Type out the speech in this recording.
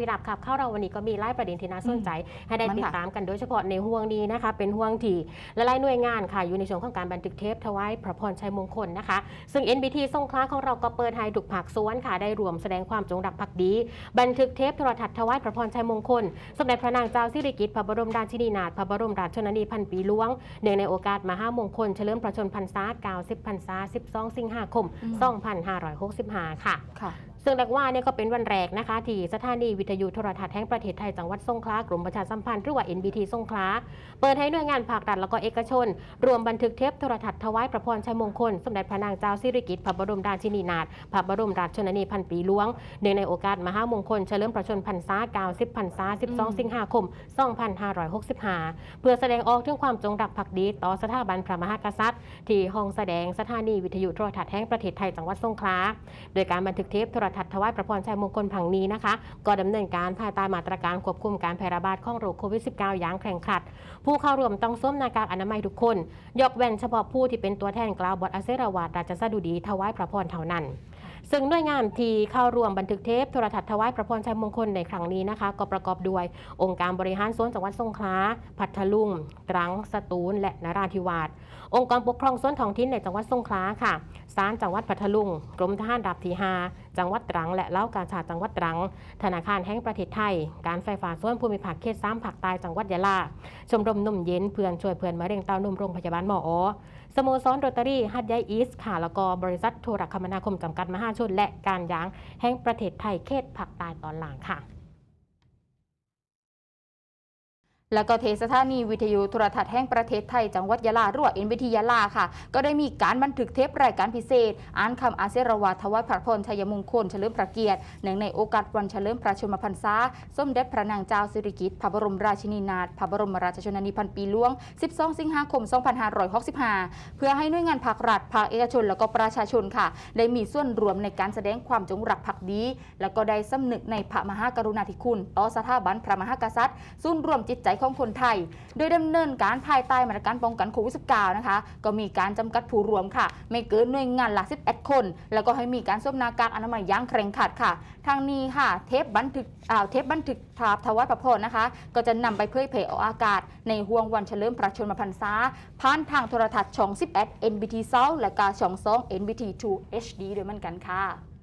พี่รับครับเข้าเราวันนี้ก็มีไล่ประเด็นที่น่าสนใจ ให้ได้มันติดค่ะตามกันโดยเฉพาะในห่วงนี้นะคะ เป็นห่วงที่และไล่หน่วยงานค่ะอยู่ในช่วงของการบันทึกเทปถวายพระพรชัยมงคลนะคะ ซึ่ง NBT สงขลาของเราก็เปิดให้ถูกผักสวนค่ะได้รวมแสดงความจงรักภักดี บันทึกเทปโทรทัศน์ถวายพระพรชัยมงคล สมเด็จพระนางเจ้าสิริกิติ์พระบรมราชินีนาถพระบรมราชชนนีพันปีหลวงเนื่องในโอกาสมหามงคลเฉลิมพระชนมพรรษา90พรรษา 12 สิงหาคมอืม2565 ค่ะค่ะ ซึ่งดักว่าเนี่ยก็เป็นวันแรกนะคะที่สถานีวิทยุโทรทัศน์แห่งประเทศไทยจังหวัดสงขลากรมประชาสัมพันธ์หรือว่า NBT สงขลาเปิดให้หน่วยงานภาครัฐแล้วก็เอกชน รวมบันทึกเทปโทรทัศน์ถวายพระพรชัยมงคล สมเด็จพระนางเจ้าสิริกิติ์พระบรมราชินีนาถพระบรมราชชนนีพันปีหลวงเนื่องในโอกาสมหามงคลเฉลิมพระชนมพรรษา90พรรษา12 สิงหาคม 2565 เพื่อแสดงออกถึงความจงรักภักดีต่อสถาบันพระมหากษัตริย์ ที่ห้องแสดงสถานีวิทยุโทรทัศน์แห่งประเทศไทยจังหวัดสงขลาโดยการบันทึกเทปโทรทัศน์ถวายพระพรชัยมงคลผังนี้นะคะ ก็ดำเนินการภายใต้มาตรการควบคุมการแพร่ระบาดของโรคโควิด -19 อย่างแข่งขัด ผู้เข้าร่วมต้องสวมหน้ากากอนามัยทุกคน ยกเว้นเฉพาะผู้ที่เป็นตัวแทนกล่าวบทอาเซราวาดราชสดุดีถวายพระพรเท่านั้นซึ่งหน่วยงานที่เข้าร่วมบันทึกเทปโทรทัศน์ถวายพระพรชัยมงคลในครั้งนี้นะคะ ก็ประกอบด้วยองค์การบริหารส่วนจังหวัดสงขลาพัทลุงตรังสตูล และนราธิวาสองค์กรปกครองส่วนท้องถิ่นในจังหวัดสงขลาค่ะศาลจังหวัดพัทลุงกรมทหารราบที่5 จังหวัดตรัง และเล่ากาชาจังหวัดตรัง ธนาคารแห่งประเทศไทย การไฟฟ้าส่วนภูมิภาคเขต3ภาคใต้จังหวัดยะลา ชมรมนมเย็นเพื่อนช่วยเพื่อนมะเร็งเต้านมโรงพยาบาลหมออสโมสรโรตารี่ฮัดยายอีส์ค่ะแล้วก็บริษัทโทรคมนาคมจำกัดมหาชน และการยางแห่งประเทศไทยเขตภาคใต้ตอนหลังค่ะ แล้วก็เทศสถานีวิทยุโทรทัศน์แห่งประเทศไทยจังหวัดยะลารือว่า NBT ยะลาค่ะ ก็ได้มีการบันทึกเทปรายการพิเศษ อ่านคำอาเซรวาทวายพระพรชัยมงคลเฉลิมพระเกียรติเนื่องในโอกาสวันเฉลิมพระชนมพรรษา สมเด็จพระนางเจ้าสิริกิติ์พระบรมราชินีนาถพระบรมราชชนนีพันปีหลวง 12 สิงหาคม 2565 เพื่อให้หน่วยงานภาครัฐภาคเอกชน แล้วก็ประชาชนค่ะ ได้มีส่วนรวมในการแสดงความจงรักภักดี แล้วก็ได้สำนึกในพระมหากรุณาธิคุณ ต่อสถาบันพระมหากษัตริย์ศูนรวมจิตใจของคนไทย โดยดำเนินการภายใต้มาตรการป้องกันโควิด -19 นะคะ ก็มีการจำกัดผู้รวมค่ะ ไม่เกินหน่วยงานหลัก 11 คน แล้วก็ให้มีการสวมหน้ากากอนามัยย่างเคร่งครัดค่ะ ทางนี้ค่ะ เทปบันทึกอ่าเทปบันทึกทาบถวายพระพรนะคะ ก็จะนำไปเผยแผ่ออกอากาศ ในห่วงวันเฉลิมพระชนมพรรษาผ่านทางโทรทัศน์ช่อง 11 NBT 2และก็ช่อง2 NBT 2 HD ด้วยเหมือนกันค่ะ